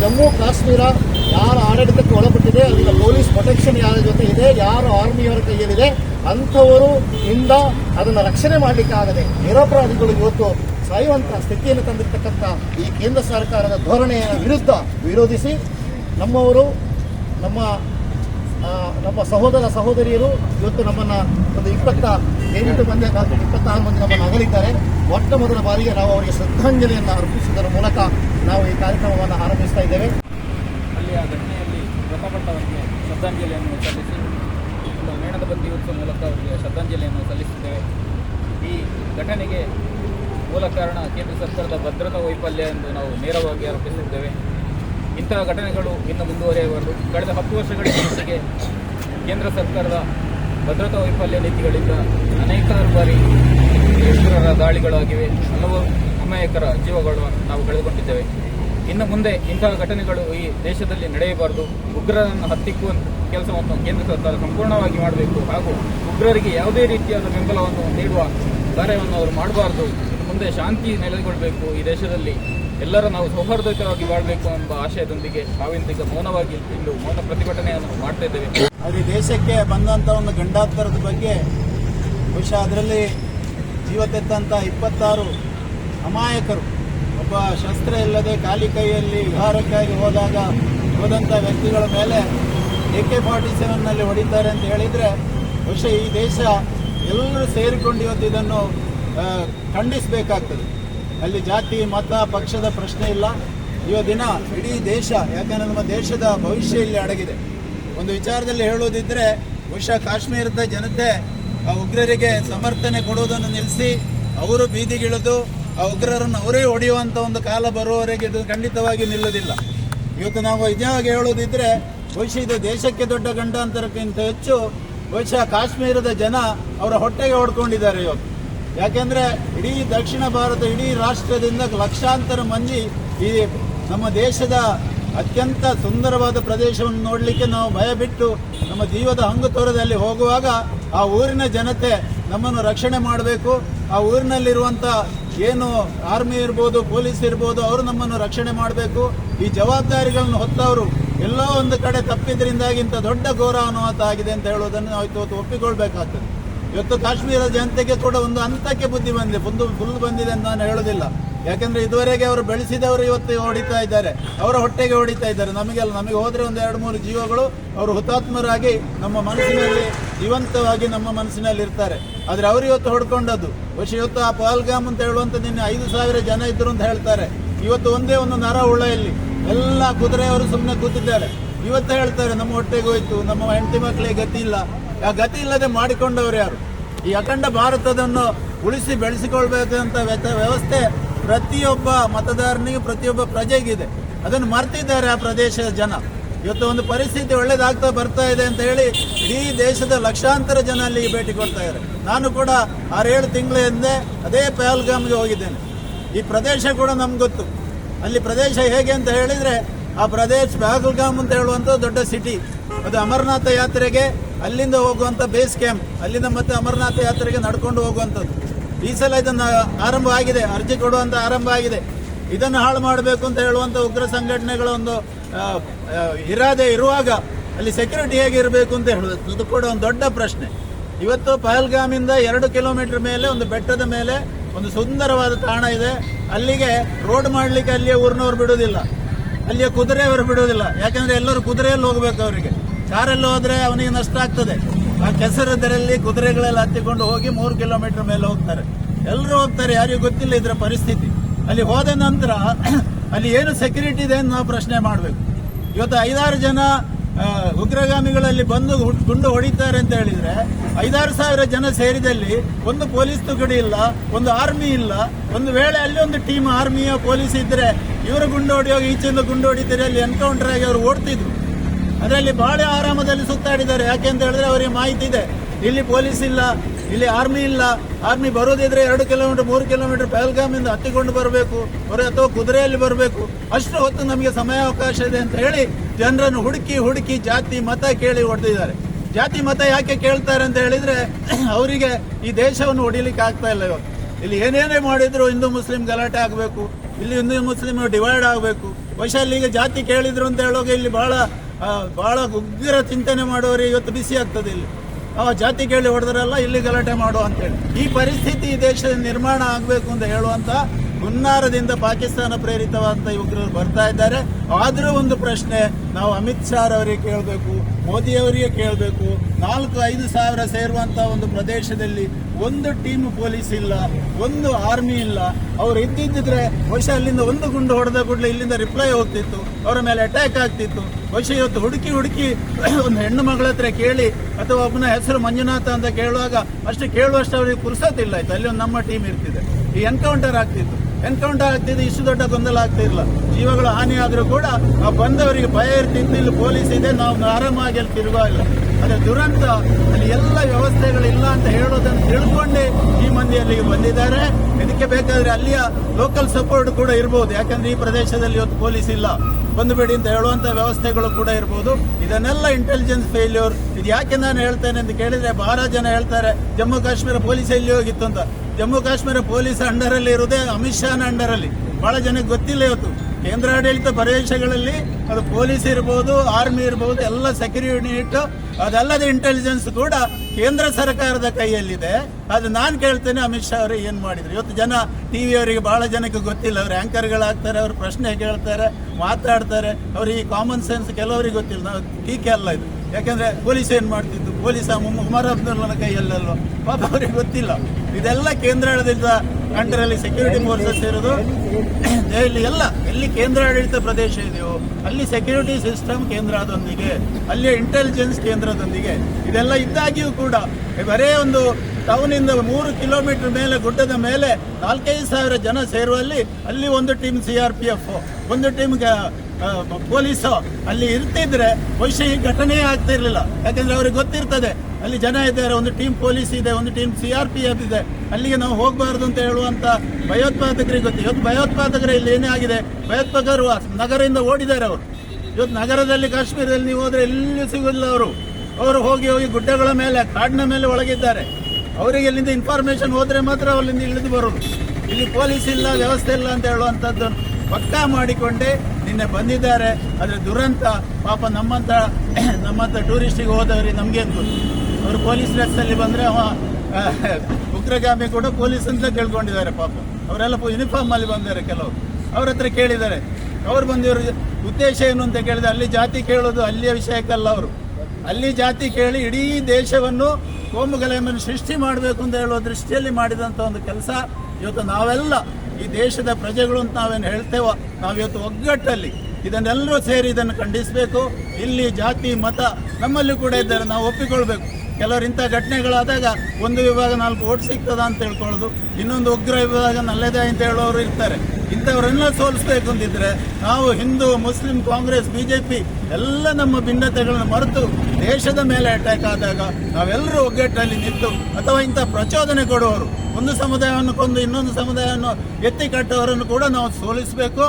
ಜಮ್ಮು ಕಾಶ್ಮೀರ ಯಾರ ಆಡಳಿತಕ್ಕೆ ಒಳಪಟ್ಟಿದೆ ಅಲ್ಲಿನ ಪೊಲೀಸ್ ಪ್ರೊಟೆಕ್ಷನ್ ಯಾರ ಜೊತೆ ಇದೆ, ಯಾರು ಆರ್ಮಿಯವರ ಕೈಯಲ್ಲಿದೆ, ಅಂಥವರು ಇಂದ ಅದನ್ನು ರಕ್ಷಣೆ ಮಾಡಲಿಕ್ಕಾಗದೆ ನಿರಪರಾಧಿಗಳು ಇವತ್ತು ಸಾಯುವಂತಹ ಸ್ಥಿತಿಯನ್ನು ತಂದಿರತಕ್ಕಂಥ ಈ ಕೇಂದ್ರ ಸರ್ಕಾರದ ಧೋರಣೆಯ ವಿರುದ್ಧ ವಿರೋಧಿಸಿ ನಮ್ಮವರು, ನಮ್ಮ ನಮ್ಮ ಸಹೋದರ ಸಹೋದರಿಯರು ಇವತ್ತು ನಮ್ಮನ್ನ ಒಂದು ಇಪ್ಪತ್ತ ಎಂಟು ಮಂದಿ ಇಪ್ಪತ್ತಾರು ಮಂದಿ ನಮ್ಮನ್ನು ಅಗಲಿದ್ದಾರೆ. ಮೊಟ್ಟ ಮೊದಲ ಬಾರಿಗೆ ನಾವು ಅವರಿಗೆ ಶ್ರದ್ಧಾಂಜಲಿಯನ್ನು ಅರ್ಪಿಸುವುದರ ಮೂಲಕ ನಾವು ಈ ಕಾರ್ಯಕ್ರಮವನ್ನು ಆರಂಭಿಸ್ತಾ ಇದ್ದೇವೆ. ಅಲ್ಲಿ ಆ ಘಟನೆಯಲ್ಲಿ ಮೃತಪಟ್ಟವರಿಗೆ ಶ್ರದ್ಧಾಂಜಲಿಯನ್ನು ಸಲ್ಲಿಸಿ, ಒಂದು ಮೇಣದ ಬಂದಿ ಉತ್ಸವ ಮೂಲಕ ಅವರಿಗೆ ಶ್ರದ್ಧಾಂಜಲಿಯನ್ನು ಸಲ್ಲಿಸಿದ್ದೇವೆ ಈ ಘಟನೆಗೆ ಮೂಲ ಕಾರಣ ಕೇಂದ್ರ ಸರ್ಕಾರದ ಭದ್ರತಾ ವೈಫಲ್ಯ ಎಂದು ನಾವು ನೇರವಾಗಿ ಆರೋಪಿಸಿದ್ದೇವೆ. ಇಂತಹ ಘಟನೆಗಳು ಇನ್ನು ಮುಂದುವರಿಯಬಾರದು. ಕಳೆದ ಹತ್ತು ವರ್ಷಗಳಿಂದೊಂದಿಗೆ ಕೇಂದ್ರ ಸರ್ಕಾರದ ಭದ್ರತಾ ವೈಫಲ್ಯ ನೀತಿಗಳಿಂದ ಅನೇಕಾರು ಬಾರಿ ದಾಳಿಗಳಾಗಿವೆ. ಹಲವು ಅಮಾಯಕರ ಜೀವಗಳು ನಾವು ಕಳೆದುಕೊಂಡಿದ್ದೇವೆ. ಇನ್ನು ಮುಂದೆ ಇಂತಹ ಘಟನೆಗಳು ಈ ದೇಶದಲ್ಲಿ ನಡೆಯಬಾರದು. ಉಗ್ರರನ್ನು ಹತ್ತಿಕ್ಕುವ ಕೆಲಸವನ್ನು ಕೇಂದ್ರ ಸರ್ಕಾರ ಸಂಪೂರ್ಣವಾಗಿ ಮಾಡಬೇಕು. ಹಾಗೂ ಉಗ್ರರಿಗೆ ಯಾವುದೇ ರೀತಿಯಾದ ಬೆಂಬಲವನ್ನು ನೀಡುವ ಕಾರ್ಯವನ್ನು ಅವರು ಮಾಡಬಾರದು. ಇನ್ನು ಮುಂದೆ ಶಾಂತಿ ನೆಲೆಗೊಳ್ಳಬೇಕು ಈ ದೇಶದಲ್ಲಿ ಎಲ್ಲರೂ ನಾವು ಸೌಹಾರ್ದಯುತವಾಗಿ ಬಾಳಬೇಕು ಎಂಬ ಆಶಯದೊಂದಿಗೆ ನಾವಿಂದೀಗ ಮೌನವಾಗಿ ಇಂದು ಮೌನ ಪ್ರತಿಭಟನೆಯನ್ನು ಮಾಡ್ತಾ ಇದ್ದೇವೆ. ಅದು ದೇಶಕ್ಕೆ ಬಂದಂಥ ಒಂದು ಗಂಡಾಂತರದ ಬಗ್ಗೆ ಬಹುಶಃ ಅದರಲ್ಲಿ ಜೀವ ತೆತ್ತಂಥ ಇಪ್ಪತ್ತಾರು ಅಮಾಯಕರು. ಒಬ್ಬ ಶಸ್ತ್ರ ಇಲ್ಲದೆ ಖಾಲಿ ಕೈಯಲ್ಲಿ ವಿಹಾರಕ್ಕಾಗಿ ಹೋದಾಗ ಹೋದಂಥ ವ್ಯಕ್ತಿಗಳ ಮೇಲೆ ಎ ಕೆ ಫಾರ್ಟಿ ಸೆವೆನ್ನಲ್ಲಿ ಹೊಡಿತಾರೆ ಅಂತ ಹೇಳಿದರೆ, ಬಹುಶಃ ಈ ದೇಶ ಎಲ್ಲರೂ ಸೇರಿಕೊಂಡು ಇವತ್ತು ಇದನ್ನು ಖಂಡಿಸಬೇಕಾಗ್ತದೆ. ಅಲ್ಲಿ ಜಾತಿ, ಮತ, ಪಕ್ಷದ ಪ್ರಶ್ನೆ ಇಲ್ಲ. ಇವ ದಿನ ಇಡೀ ದೇಶ, ಯಾಕಂದರೆ ನಮ್ಮ ದೇಶದ ಭವಿಷ್ಯ ಇಲ್ಲಿ ಅಡಗಿದೆ. ಒಂದು ವಿಚಾರದಲ್ಲಿ ಹೇಳೋದಿದ್ರೆ ಬಹುಶಃ ಕಾಶ್ಮೀರದ ಜನತೆ ಆ ಉಗ್ರರಿಗೆ ಸಮರ್ಥನೆ ಕೊಡುವುದನ್ನು ನಿಲ್ಲಿಸಿ, ಅವರು ಬೀದಿಗಿಳಿದು ಆ ಉಗ್ರರನ್ನು ಅವರೇ ಹೊಡೆಯುವಂಥ ಒಂದು ಕಾಲ ಬರುವವರೆಗೆ ಇದು ಖಂಡಿತವಾಗಿ ನಿಲ್ಲುವುದಿಲ್ಲ. ಇವತ್ತು ನಾವು ನಿಜವಾಗಿ ಹೇಳೋದಿದ್ರೆ ಬಹುಶಃ ಇದು ದೇಶಕ್ಕೆ ದೊಡ್ಡ ಗಂಡಾಂತರಕ್ಕಿಂತ ಹೆಚ್ಚು ಬಹುಶಃ ಕಾಶ್ಮೀರದ ಜನ ಅವರ ಹೊಟ್ಟೆಗೆ ಹೊಡ್ಕೊಂಡಿದ್ದಾರೆ ಇವತ್ತು. ಯಾಕೆಂದ್ರೆ ಇಡೀ ದಕ್ಷಿಣ ಭಾರತ, ಇಡೀ ರಾಷ್ಟ್ರದಿಂದ ಲಕ್ಷಾಂತರ ಮಂದಿ ಈ ನಮ್ಮ ದೇಶದ ಅತ್ಯಂತ ಸುಂದರವಾದ ಪ್ರದೇಶವನ್ನು ನೋಡಲಿಕ್ಕೆ ನಾವು ಭಯ ಬಿಟ್ಟು ನಮ್ಮ ಜೀವದ ಹಂಗು ತೋರದಲ್ಲಿ ಹೋಗುವಾಗ ಆ ಊರಿನ ಜನತೆ ನಮ್ಮನ್ನು ರಕ್ಷಣೆ ಮಾಡಬೇಕು. ಆ ಊರಿನಲ್ಲಿರುವಂಥ ಏನು ಆರ್ಮಿ ಇರ್ಬೋದು, ಪೊಲೀಸ್ ಇರ್ಬೋದು, ಅವರು ನಮ್ಮನ್ನು ರಕ್ಷಣೆ ಮಾಡಬೇಕು. ಈ ಜವಾಬ್ದಾರಿಗಳನ್ನು ಹೊತ್ತವರು ಎಲ್ಲೋ ಒಂದು ಕಡೆ ತಪ್ಪಿದ್ರಿಂದಾಗಿ ಇಂಥ ದೊಡ್ಡ ಗೌರವ ಅನುವಾತ ಆಗಿದೆ ಅಂತ ಹೇಳೋದನ್ನು ನಾವು ಇವತ್ತು ಒಪ್ಪಿಕೊಳ್ಬೇಕಾಗ್ತದೆ. ಇವತ್ತು ಕಾಶ್ಮೀರ ಜನತೆಗೆ ಕೂಡ ಒಂದು ಹಂತಕ್ಕೆ ಬುದ್ಧಿ ಬಂದಿದೆ. ಫುಲ್ ಫುಲ್ ಬಂದಿದೆ ಅಂತ ನಾನು ಹೇಳೋದಿಲ್ಲ. ಯಾಕಂದ್ರೆ ಇದುವರೆಗೆ ಅವರು ಬೆಳೆಸಿದವರು ಇವತ್ತು ಹೊಡಿತಾ ಇದ್ದಾರೆ. ಅವರ ಹೊಟ್ಟೆಗೆ ಹೊಡಿತಾ ಇದ್ದಾರೆ. ನಮಗೆಲ್ಲ, ನಮಗೆ ಹೋದ್ರೆ ಒಂದು ಎರಡು, ಮೂರು ಜೀವಗಳು ಅವರು ಹುತಾತ್ಮರಾಗಿ ನಮ್ಮ ಮನಸ್ಸಿನಲ್ಲಿ ಜೀವಂತವಾಗಿ ನಮ್ಮ ಮನಸ್ಸಿನಲ್ಲಿ ಇರ್ತಾರೆ ಆದರೆ ಅವರು ಇವತ್ತು ಹೊಡ್ಕೊಂಡದ್ದು. ವರ್ಷ ಇವತ್ತು ಆ ಪಾಲ್ಗಾಮ್ ಅಂತ ಹೇಳುವಂಥ ನಿನ್ನೆ ಐದು ಸಾವಿರ ಜನ ಇದ್ರು ಅಂತ ಹೇಳ್ತಾರೆ. ಇವತ್ತು ಒಂದೇ ಒಂದು ನರ ಉಳ್ಳ ಇಲ್ಲಿ ಎಲ್ಲ ಕುದುರೆಯವರು ಸುಮ್ಮನೆ ಕೂತಿದ್ದಾರೆ. ಇವತ್ತು ಹೇಳ್ತಾರೆ, ನಮ್ಮ ಹೊಟ್ಟೆಗೆ ಹೋಯ್ತು, ನಮ್ಮ ಹೆಂಡತಿ ಮಕ್ಕಳಿಗೆ ಗತಿ ಇಲ್ಲ. ಆ ಗತಿ ಇಲ್ಲದೆ ಮಾಡಿಕೊಂಡವರು ಯಾರು? ಈ ಅಖಂಡ ಭಾರತದನ್ನು ಉಳಿಸಿ ಬೆಳೆಸಿಕೊಳ್ಬೇಕಂತ ವ್ಯವಸ್ಥೆ ಪ್ರತಿಯೊಬ್ಬ ಮತದಾರನಿಗೆ, ಪ್ರತಿಯೊಬ್ಬ ಪ್ರಜೆಗಿದೆ. ಅದನ್ನು ಮರ್ತಿದ್ದಾರೆ ಆ ಪ್ರದೇಶದ ಜನ. ಇವತ್ತು ಒಂದು ಪರಿಸ್ಥಿತಿ ಒಳ್ಳೇದಾಗ್ತಾ ಬರ್ತಾ ಇದೆ ಅಂತ ಹೇಳಿ ಇಡೀ ದೇಶದ ಲಕ್ಷಾಂತರ ಜನ ಅಲ್ಲಿಗೆ ಭೇಟಿ ಕೊಡ್ತಾ ಇದ್ದಾರೆ. ನಾನು ಕೂಡ ಆರೇಳು ತಿಂಗಳ ಹಿಂದೆ ಅದೇ ಪಹಲ್ಗಾಮ್ಗೆ ಹೋಗಿದ್ದೇನೆ. ಈ ಪ್ರದೇಶ ಕೂಡ ನಮ್ಗೆ ಗೊತ್ತು. ಅಲ್ಲಿ ಪ್ರದೇಶ ಹೇಗೆ ಅಂತ ಹೇಳಿದ್ರೆ ಆ ಪ್ರದೇಶ ಪಹಲ್ಗಾಮ್ ಅಂತ ಹೇಳುವಂಥ ದೊಡ್ಡ ಸಿಟಿ ಅದು ಅಮರನಾಥ ಯಾತ್ರೆಗೆ ಅಲ್ಲಿಂದ ಹೋಗುವಂಥ ಬೇಸ್ ಕ್ಯಾಂಪ್ ಅಲ್ಲಿಂದ ಮತ್ತೆ ಅಮರನಾಥ ಯಾತ್ರೆಗೆ ನಡ್ಕೊಂಡು ಹೋಗುವಂಥದ್ದು. ಈ ಸಲ ಇದನ್ನು ಆರಂಭ ಆಗಿದೆ ಅರ್ಜಿ ಕೊಡುವಂಥ ಆರಂಭ ಆಗಿದೆ. ಇದನ್ನು ಹಾಳು ಮಾಡಬೇಕು ಅಂತ ಹೇಳುವಂಥ ಉಗ್ರ ಸಂಘಟನೆಗಳ ಒಂದು ಇರಾದೆ ಇರುವಾಗ ಅಲ್ಲಿ ಸೆಕ್ಯೂರಿಟಿ ಹೇಗಿರಬೇಕು ಅಂತ ಹೇಳೋದು. ಅದು ಕೂಡ ಒಂದು ದೊಡ್ಡ ಪ್ರಶ್ನೆ. ಇವತ್ತು ಪಹಲ್ಗಾಮಿಂದ ಎರಡು ಕಿಲೋಮೀಟರ್ ಮೇಲೆ ಒಂದು ಬೆಟ್ಟದ ಮೇಲೆ ಒಂದು ಸುಂದರವಾದ ತಾಣ ಇದೆ. ಅಲ್ಲಿಗೆ ರೋಡ್ ಮಾಡಲಿಕ್ಕೆ ಅಲ್ಲಿಯ ಊರಿನವ್ರು ಬಿಡೋದಿಲ್ಲ. ಅಲ್ಲಿಯ ಕುದುರೆಯವರು ಬಿಡೋದಿಲ್ಲ. ಯಾಕಂದ್ರೆ ಎಲ್ಲರೂ ಕುದುರೆಯಲ್ಲಿ ಹೋಗಬೇಕು ಅವರಿಗೆ. ಕಾರಲ್ಲಿ ಹೋದ್ರೆ ಅವನಿಗೆ ನಷ್ಟ ಆಗ್ತದೆ. ಆ ಕೆಸರದರಲ್ಲಿ ಕುದುರೆಗಳೆಲ್ಲ ಹತ್ತಿಕೊಂಡು ಹೋಗಿ ಮೂರು ಕಿಲೋಮೀಟರ್ ಮೇಲೆ ಹೋಗ್ತಾರೆ. ಎಲ್ಲರೂ ಹೋಗ್ತಾರೆ. ಯಾರಿಗೂ ಗೊತ್ತಿಲ್ಲ ಇದರ ಪರಿಸ್ಥಿತಿ. ಅಲ್ಲಿ ಹೋದ ನಂತರ ಅಲ್ಲಿ ಏನು ಸೆಕ್ಯೂರಿಟಿ ಇದೆ ಅಂತ ನಾವು ಪ್ರಶ್ನೆ ಮಾಡಬೇಕು. ಇವತ್ತು ಐದಾರು ಜನ ಉಗ್ರಗಾಮಿಗಳಲ್ಲಿ ಬಂದು ಗುಂಡು ಹೊಡಿತಾರೆ ಅಂತ ಹೇಳಿದ್ರೆ, ಐದಾರು ಸಾವಿರ ಜನ ಸೇರಿದಲ್ಲಿ ಒಂದು ಪೊಲೀಸ್ ತುಕಡಿ ಇಲ್ಲ, ಒಂದು ಆರ್ಮಿ ಇಲ್ಲ, ಒಂದು ವೇಳೆ ಅಲ್ಲಿ ಒಂದು ಟೀಮ್ ಆರ್ಮಿಯ ಪೊಲೀಸ್ ಇದ್ದರೆ ಇವರು ಗುಂಡು ಹೊಡೆಯೋಗಿ ಈಚೆಯಿಂದ ಗುಂಡು ಹೊಡಿತಾರೆ, ಅಲ್ಲಿ ಎನ್ಕೌಂಟರ್ ಆಗಿ ಅವರು ಓಡ್ತಿದ್ರು. ಅದರಲ್ಲಿ ಬಹಳ ಆರಾಮದಲ್ಲಿ ಸುತ್ತಾಡಿದ್ದಾರೆ. ಯಾಕೆ ಅಂತ ಹೇಳಿದ್ರೆ ಅವರಿಗೆ ಮಾಹಿತಿ ಇದೆ. ಇಲ್ಲಿ ಪೊಲೀಸ್ ಇಲ್ಲ ಇಲ್ಲಿ ಆರ್ಮಿ ಇಲ್ಲ. ಆರ್ಮಿ ಬರೋದಿದ್ರೆ ಎರಡು ಕಿಲೋಮೀಟರ್ ಮೂರು ಕಿಲೋಮೀಟರ್ ಪೆಹಲ್ಗಾಮಿಂದ ಹತ್ತಿಕೊಂಡು ಬರಬೇಕು. ಬರೋ ಅಥವಾ ಕುದುರೆಯಲ್ಲಿ ಬರಬೇಕು. ಅಷ್ಟು ಹೊತ್ತು ನಮಗೆ ಸಮಯಾವಕಾಶ ಇದೆ ಅಂತ ಹೇಳಿ ಜನರನ್ನು ಹುಡುಕಿ ಹುಡುಕಿ ಜಾತಿ ಮತ ಕೇಳಿ ಹೊಡೆದಿದ್ದಾರೆ. ಜಾತಿ ಮತ ಯಾಕೆ ಕೇಳ್ತಾರೆ ಅಂತ ಹೇಳಿದ್ರೆ ಅವರಿಗೆ ಈ ದೇಶವನ್ನು ಹೊಡಿಲಿಕ್ಕೆ ಆಗ್ತಾ ಇಲ್ಲ ಇವತ್ತು ಇಲ್ಲಿ ಏನೇನೇ ಮಾಡಿದ್ರು ಹಿಂದೂ ಮುಸ್ಲಿಂ ಗಲಾಟೆ ಆಗಬೇಕು. ಇಲ್ಲಿ ಹಿಂದೂ ಮುಸ್ಲಿಂ ಡಿವೈಡ್ ಆಗಬೇಕು. ಅಲ್ಲಿ ಈಗ ಜಾತಿ ಕೇಳಿದ್ರು ಅಂತ ಹೇಳುವಾಗ ಇಲ್ಲಿ ಬಹಳ ಬಹಳ ಉಗ್ರ ಚಿಂತನೆ ಮಾಡುವವರು ಇವತ್ತು ಬಿಸಿ ಆಗ್ತದೆ ಇಲ್ಲಿ. ಅವ ಜಾತಿ ಕೇಳಿ ಹೊಡೆದ್ರಲ್ಲ ಇಲ್ಲಿ ಗಲಾಟೆ ಮಾಡು ಅಂತೇಳಿ ಈ ಪರಿಸ್ಥಿತಿ ಈ ದೇಶದ ನಿರ್ಮಾಣ ಆಗಬೇಕು ಅಂತ ಹೇಳುವಂತ ಹುನ್ನಾರದಿಂದ ಪಾಕಿಸ್ತಾನ ಪ್ರೇರಿತವಾದಂತ ಯುವಕರು ಬರ್ತಾ ಇದ್ದಾರೆ. ಆದರೂ ಒಂದು ಪ್ರಶ್ನೆ, ನಾವು ಅಮಿತ್ ಶಾ ಅವರಿಗೆ ಕೇಳಬೇಕು, ಮೋದಿಯವರಿಗೆ ಕೇಳಬೇಕು, ನಾಲ್ಕು, ಐದು ಸಾವಿರ ಸೇರುವಂತ ಒಂದು ಪ್ರದೇಶದಲ್ಲಿ ಒಂದು ಟೀಮ್ ಪೊಲೀಸ್ ಇಲ್ಲ, ಒಂದು ಆರ್ಮಿ ಇಲ್ಲ. ಅವ್ರು ಇದ್ದಿದ್ದಿದ್ರೆ ಬಹುಶಃ ಅಲ್ಲಿಂದ ಒಂದು ಗುಂಡು ಹೊಡೆದ ಕೂಡಲೇ ಇಲ್ಲಿಂದ ರಿಪ್ಲೈ ಹೋಗ್ತಿತ್ತು. ಅವರ ಮೇಲೆ ಅಟ್ಯಾಕ್ ಆಗ್ತಿತ್ತು. ಬಹುಶಃ ಇವತ್ತು ಹುಡುಕಿ ಹುಡುಕಿ ಒಂದು ಹೆಣ್ಣು ಮಗಳ ಹತ್ರ ಕೇಳಿ ಅಥವಾ ಒಬ್ಬನ ಹೆಸರು ಮಂಜುನಾಥ ಅಂತ ಕೇಳುವಾಗ ಅಷ್ಟು ಕೇಳುವಷ್ಟು ಅವರಿಗೆ ಪುರ್ಸತ್ತಿಲ್ಲ ಆಯ್ತು. ಅಲ್ಲಿ ಒಂದು ನಮ್ಮ ಟೀಮ್ ಇರ್ತಿದೆ. ಈ ಎನ್ಕೌಂಟರ್ ಆಗ್ತಿತ್ತು. ಎನ್ಕೌಂಟರ್ ಆಗ್ತಿದ್ದು ಇಷ್ಟು ದೊಡ್ಡ ಗೊಂದಲ ಆಗ್ತಿರ್ಲಿಲ್ಲ ಜೀವಗಳು ಹಾನಿ ಆದ್ರೂ ಕೂಡ ಆ ಬಂದವರಿಗೆ ಭಯ ಇರ್ತಿತ್ತು ಇಲ್ಲಿ ಪೊಲೀಸ್ ಇದೆ, ನಾವು ಆರಾಮಾಗಿ ಅಲ್ಲಿ ತಿರುಗಲ್ಲ ಅದೇ ದುರಂತ, ಅಲ್ಲಿ ಎಲ್ಲ ವ್ಯವಸ್ಥೆಗಳಿಲ್ಲ ಅಂತ ಹೇಳೋದನ್ನು ತಿಳ್ಕೊಂಡೇ ಈ ಮಂದಿ ಅಲ್ಲಿಗೆ ಬಂದಿದ್ದಾರೆ. ಇದಕ್ಕೆ ಬೇಕಾದ್ರೆ ಅಲ್ಲಿಯ ಲೋಕಲ್ ಸಪೋರ್ಟ್ ಕೂಡ ಇರಬಹುದು ಯಾಕಂದ್ರೆ ಈ ಪ್ರದೇಶದಲ್ಲಿ ಇವತ್ತು ಪೊಲೀಸ್ ಇಲ್ಲ. ಬಂದುಬೇಡಿ ಅಂತ ಹೇಳುವಂಥ ವ್ಯವಸ್ಥೆಗಳು ಕೂಡ ಇರಬಹುದು ಇದನ್ನೆಲ್ಲ ಇಂಟೆಲಿಜೆನ್ಸ್ ಫೇಲ್ಯೂರ್ ಇದು ಯಾಕೆ ನಾನು ಹೇಳ್ತೇನೆ ಅಂತ ಕೇಳಿದ್ರೆ ಬಹಳ ಜನ ಹೇಳ್ತಾರೆ, ಜಮ್ಮು ಕಾಶ್ಮೀರ ಪೊಲೀಸ್ ಎಲ್ಲಿ ಹೋಗಿತ್ತು ಅಂತ. ಜಮ್ಮು ಕಾಶ್ಮೀರ ಪೊಲೀಸ್ ಅಂಡರ್ ಅಲ್ಲಿ ಇರುವುದೇ ಅಮಿತ್ ಶಾನ ಅಂಡರ್ ಅಲ್ಲಿ ಬಹಳ ಜನಕ್ಕೆ ಗೊತ್ತಿಲ್ಲ ಇವತ್ತು. ಕೇಂದ್ರಾಡಳಿತ ಪ್ರದೇಶಗಳಲ್ಲಿ ಅದು ಪೊಲೀಸ್ ಇರಬಹುದು ಆರ್ಮಿ ಇರಬಹುದು ಎಲ್ಲ ಸೆಕ್ಯೂರಿಟಿ ಯೂನಿಟ್ ಅದಲ್ಲದೆ ಇಂಟೆಲಿಜೆನ್ಸ್ ಕೂಡ ಕೇಂದ್ರ ಸರ್ಕಾರದ ಕೈಯಲ್ಲಿದೆ. ಅದು ನಾನು ಕೇಳ್ತೇನೆ ಅಮಿತ್ ಶಾ ಅವರು ಏನು ಮಾಡಿದ್ರು. ಇವತ್ತು ಜನ ಟಿವಿ ಅವರಿಗೆ ಬಹಳ ಜನಕ್ಕೆ ಗೊತ್ತಿಲ್ಲ. ಅವ್ರು ಆ್ಯಂಕರ್ಗಳಾಗ್ತಾರೆ ಅವ್ರು ಪ್ರಶ್ನೆ ಕೇಳ್ತಾರೆ, ಮಾತಾಡ್ತಾರೆ. ಅವ್ರು ಈ ಕಾಮನ್ ಸೆನ್ಸ್ ಕೆಲವರಿಗೆ ಗೊತ್ತಿಲ್ಲ. ನಾವು ಟೀಕೆ ಅಲ್ಲ ಇದು. ಯಾಕಂದ್ರೆ ಪೊಲೀಸ್ ಏನು ಮಾಡ್ತಿದ್ದು? ಪೊಲೀಸ್ ಉಮರ್ ಅಬ್ದುಲ್ಲನ ಕೈಯಲ್ಲಲ್ವ? ಪಾಪ ಅವ್ರಿಗೆ ಗೊತ್ತಿಲ್ಲ. ಇದೆಲ್ಲ ಕೇಂದ್ರಾಡಳಿತ ಅಂಡರಲ್ಲಿ ಸೆಕ್ಯೂರಿಟಿ ಫೋರ್ಸಸ್ ಇರೋದು. ದೆಹಲಿ ಎಲ್ಲ ಎಲ್ಲಿ ಕೇಂದ್ರಾಡಳಿತ ಪ್ರದೇಶ ಇದೆಯೋ, ಅಲ್ಲಿ ಸೆಕ್ಯೂರಿಟಿ ಸಿಸ್ಟಮ್ ಕೇಂದ್ರದೊಂದಿಗೆ ಅಲ್ಲಿಯ ಇಂಟೆಲಿಜೆನ್ಸ್ ಕೇಂದ್ರದೊಂದಿಗೆ, ಇದೆಲ್ಲ ಇದ್ದಾಗಿಯೂ ಕೂಡ ಬರೇ ಒಂದು ಟೌನ್ ಇಂದ ಮೂರು ಕಿಲೋಮೀಟರ್ ಮೇಲೆ, ಗುಡ್ಡದ ಮೇಲೆ ನಾಲ್ಕೈದು ಸಾವಿರ ಜನ ಸೇರುವಲ್ಲಿ, ಅಲ್ಲಿ ಒಂದು team C R P F ಒಂದು ಟೀಮ್ ಪೊಲೀಸು ಅಲ್ಲಿ ಇರ್ತಿದ್ರೆ ಬಹುಶಃ ಈ ಘಟನೆ ಆಗ್ತಿರ್ಲಿಲ್ಲ. ಯಾಕಂದ್ರೆ ಅವ್ರಿಗೆ ಗೊತ್ತಿರ್ತದೆ ಅಲ್ಲಿ ಜನ ಇದ್ದಾರೆ, ಒಂದು ಟೀಮ್ ಪೊಲೀಸ್ ಇದೆ, ಒಂದು team C R P F ಇದೆ. ಅಲ್ಲಿಗೆ ನಾವು ಹೋಗಬಾರ್ದು ಅಂತ ಹೇಳುವಂತ ಭಯೋತ್ಪಾದಕರಿಗೆ ಗೊತ್ತು. ಇವತ್ತು ಭಯೋತ್ಪಾದಕರ ಇಲ್ಲಿ ಏನೇ ಆಗಿದೆ, ಭಯೋತ್ಪಾದಕರು ನಗರದಿಂದ ಓಡಿದ್ದಾರೆ ಅವರು. ಇವತ್ತು ನಗರದಲ್ಲಿ, ಕಾಶ್ಮೀರದಲ್ಲಿ ನೀವು ಹೋದ್ರೆ ಎಲ್ಲಿ ಸಿಗೋದಿಲ್ಲ ಅವರು. ಅವರು ಹೋಗಿ ಹೋಗಿ ಗುಡ್ಡಗಳ ಮೇಲೆ, ಕಾಡಿನ ಮೇಲೆ ಒಳಗಿದ್ದಾರೆ. ಅವರಿಗೆ ಇಲ್ಲಿಂದ ಇನ್ಫಾರ್ಮೇಶನ್ ಹೋದ್ರೆ ಮಾತ್ರ ಅಲ್ಲಿಂದ ಇಳಿದು ಬರೋದು. ಇಲ್ಲಿ ಪೊಲೀಸ್ ಇಲ್ಲ, ವ್ಯವಸ್ಥೆ ಇಲ್ಲ ಅಂತ ಹೇಳುವಂಥದ್ದು ಪಕ್ಕಾ ಮಾಡಿಕೊಂಡೇ ನಿನ್ನೆ ಬಂದಿದ್ದಾರೆ. ಆದರೆ ದುರಂತ, ಪಾಪ ನಮ್ಮಂತ ನಮ್ಮಂತ ಟೂರಿಸ್ಟಿಗೆ ಹೋದವ್ರಿ ನಮಗೇನು ಗೊತ್ತು? ಅವರು ಪೊಲೀಸ್ ಡ್ರೆಸ್ಸಲ್ಲಿ ಬಂದ್ರೆ ಉಗ್ರಗಾಮಿ ಕೂಡ ಪೊಲೀಸ್ ಅಂತ ತಿಳ್ಕೊಂಡಿದ್ದಾರೆ ಪಾಪ. ಅವರೆಲ್ಲ ಯೂನಿಫಾರ್ಮ್ ಅಲ್ಲಿ ಬಂದಿದ್ದಾರೆ ಕೆಲವರು. ಅವ್ರ ಹತ್ರ ಕೇಳಿದ್ದಾರೆ. ಅವ್ರು ಬಂದಿವರು, ಉದ್ದೇಶ ಏನು ಅಂತ ಕೇಳಿದ್ರೆ ಅಲ್ಲಿ ಜಾತಿ ಕೇಳೋದು ಅಲ್ಲಿಯ ವಿಷಯಕ್ಕಲ್ಲ ಅವರು. ಅಲ್ಲಿ ಜಾತಿ ಕೇಳಿ ಇಡೀ ದೇಶವನ್ನು ಕೋಮುಗಲೆಯನ್ನು ಸೃಷ್ಟಿ ಮಾಡಬೇಕು ಅಂತ ಹೇಳುವ ದೃಷ್ಟಿಯಲ್ಲಿ ಮಾಡಿದಂಥ ಒಂದು ಕೆಲಸ ಇವತ್ತು ನಾವೆಲ್ಲ ಈ ದೇಶದ ಪ್ರಜೆಗಳು ಅಂತ ನಾವೇನು ಹೇಳ್ತೇವೋ, ನಾವಿವತ್ತು ಒಗ್ಗಟ್ಟಲ್ಲಿ ಇದನ್ನೆಲ್ಲರೂ ಸೇರಿ ಇದನ್ನು ಖಂಡಿಸಬೇಕು. ಇಲ್ಲಿ ಜಾತಿ, ಮತ ನಮ್ಮಲ್ಲಿ ಕೂಡ ಇದ್ದಾರೆ ನಾವು ಒಪ್ಪಿಕೊಳ್ಬೇಕು. ಕೆಲವರು ಇಂಥ ಘಟನೆಗಳಾದಾಗ ಒಂದು ವಿಭಾಗ ನಾಲ್ಕು ಓಟ್ ಸಿಗ್ತದ ಅಂತ ಹೇಳ್ಕೊಳ್ಳೋದು ಇನ್ನೊಂದು ಉಗ್ರ ವಿಭಾಗ ನಲ್ಲದೇ ಅಂತ ಹೇಳೋರು ಇರ್ತಾರೆ. ಇಂಥವರೆಲ್ಲ ಸೋಲಿಸ್ಬೇಕು ಅಂತಿದ್ರೆ ನಾವು Hindu, Muslim, Congress B J P ಎಲ್ಲ ನಮ್ಮ ಭಿನ್ನತೆಗಳನ್ನು ಮರೆತು ದೇಶದ ಮೇಲೆ ಅಟ್ಯಾಕ್ ಆದಾಗ ನಾವೆಲ್ಲರೂ ಒಗ್ಗಟ್ಟಲ್ಲಿ ನಿಂತು ಅಥವಾ ಇಂಥ ಪ್ರಚೋದನೆ ಕೊಡುವವರು, ಒಂದು ಸಮುದಾಯವನ್ನು ಕೊಂದು ಇನ್ನೊಂದು ಸಮುದಾಯವನ್ನು ಎತ್ತಿ ಕಟ್ಟುವವರನ್ನು ಕೂಡ ನಾವು ಸೋಲಿಸಬೇಕು.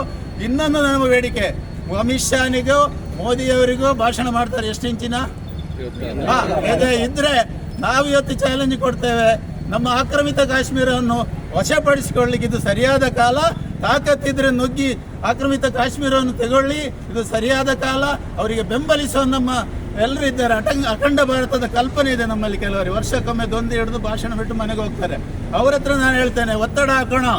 ಇನ್ನೊಂದು ನಮ್ಮ ಬೇಡಿಕೆ, ಅಮಿತ್ ಶಾನಿಗೂ, ಮೋದಿಯವರಿಗೂ ಭಾಷಣ ಮಾಡ್ತಾರೆ ಎಷ್ಟು ಇಂಚಿನ? ಇದೆ ಇದ್ರೆ ನಾವು ಇವತ್ತು ಚಾಲೆಂಜ್ ಕೊಡ್ತೇವೆ. ನಮ್ಮ ಆಕ್ರಮಿತ ಕಾಶ್ಮೀರವನ್ನು ವಶಪಡಿಸಿಕೊಳ್ಳಿಕ್ಕೆ ಇದು ಸರಿಯಾದ ಕಾಲ. ತಾಕತ್ತಿದ್ರೆ ನುಗ್ಗಿ ಆಕ್ರಮಿತ ಕಾಶ್ಮೀರವನ್ನು ತಗೊಳ್ಳಿ, ಇದು ಸರಿಯಾದ ಕಾಲ. ಅವರಿಗೆ ಬೆಂಬಲಿಸುವ ನಮ್ಮ ಎಲ್ಲರೂ ಇದ್ದಾರೆ. ಅಟಂಗ, ಅಖಂಡ ಭಾರತದ ಕಲ್ಪನೆ ಇದೆ ನಮ್ಮಲ್ಲಿ ಕೆಲವರು ವರ್ಷಕ್ಕೊಮ್ಮೆ ದೊಂದು ಹಿಡಿದು ಭಾಷಣ ಬಿಟ್ಟು ಮನೆಗೆ ಹೋಗ್ತಾರೆ. ಅವ್ರ ಹತ್ರ ನಾನು ಹೇಳ್ತೇನೆ, ಒತ್ತಡ ಹಾಕೋಣ.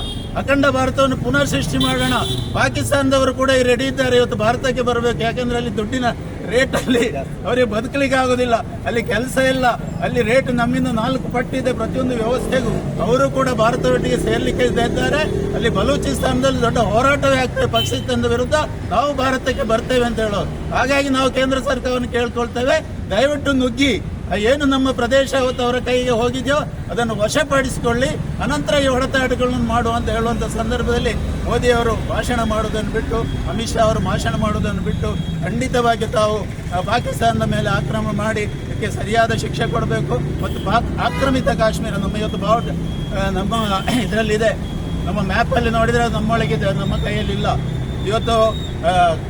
ಅಖಂಡ ಭಾರತವನ್ನು ಪುನರ್ ಸೃಷ್ಟಿ ಮಾಡೋಣ. ಪಾಕಿಸ್ತಾನದವರು ಕೂಡ ರೆಡಿ ಇದ್ದಾರೆ. ಇವತ್ತು ಭಾರತಕ್ಕೆ ಬರಬೇಕು. ಯಾಕಂದ್ರೆ ಅಲ್ಲಿ ದುಡ್ಡಿನ ರೇಟ್ ಅಲ್ಲಿ ಅವರಿಗೆ ಬದುಕಲಿಕ್ಕೆ ಆಗೋದಿಲ್ಲ ಅಲ್ಲಿ ಕೆಲಸ ಇಲ್ಲ. ಅಲ್ಲಿ ರೇಟ್ ನಮ್ಮಿಂದ ನಾಲ್ಕು ಪಟ್ಟಿದೆ ಪ್ರತಿಯೊಂದು ವ್ಯವಸ್ಥೆಗೂ. ಅವರು ಕೂಡ ಭಾರತದೊಟ್ಟಿಗೆ ಸೇರ್ಲಿಕ್ಕೆ ಇದ್ದಾರೆ. ಅಲ್ಲಿ ಬಲೂಚಿಸ್ತಾನದಲ್ಲಿ ದೊಡ್ಡ ಹೋರಾಟವೇ ಆಗ್ತದೆ ಪಾಕಿಸ್ತಾನದ ವಿರುದ್ಧ. ನಾವು ಭಾರತಕ್ಕೆ ಬರ್ತೇವೆ ಅಂತ ಹೇಳೋದು ಹಾಗಾಗಿ ನಾವು ಕೇಂದ್ರ ಸರ್ಕಾರವನ್ನು ಕೇಳ್ಕೊಳ್ತೇವೆ. ದಯವಿಟ್ಟು ನುಗ್ಗಿ. ಏನು ನಮ್ಮ ಪ್ರದೇಶ ಅವತ್ತು ಅವರ ಕೈಗೆ ಹೋಗಿದೆಯೋ ಅದನ್ನು ವಶಪಡಿಸಿಕೊಳ್ಳಿ. ಅನಂತರ ಈ ಹೊಡೆತಾಟಗಳನ್ನು ಮಾಡುವಂತ ಹೇಳುವಂಥ ಸಂದರ್ಭದಲ್ಲಿ ಮೋದಿ ಅವರು ಭಾಷಣ ಮಾಡೋದನ್ನು ಬಿಟ್ಟು, ಅಮಿತ್ ಶಾ ಅವರು ಭಾಷಣ ಮಾಡೋದನ್ನು ಬಿಟ್ಟು ಖಂಡಿತವಾಗಿ ತಾವು ಪಾಕಿಸ್ತಾನದ ಮೇಲೆ ಆಕ್ರಮಣ ಮಾಡಿ ಇದಕ್ಕೆ ಸರಿಯಾದ ಶಿಕ್ಷೆ ಕೊಡಬೇಕು ಮತ್ತು ಪಾಕ್ ಆಕ್ರಮಿತ ಕಾಶ್ಮೀರ ನಮ್ಮ ಇವತ್ತು ಬಾವುಟ ನಮ್ಮ ಇದರಲ್ಲಿದೆ. ನಮ್ಮ ಮ್ಯಾಪಲ್ಲಿ ನೋಡಿದರೆ ನಮ್ಮೊಳಗಿದೆ ನಮ್ಮ ಕೈಯಲ್ಲಿ ಇಲ್ಲ. ಇವತ್ತು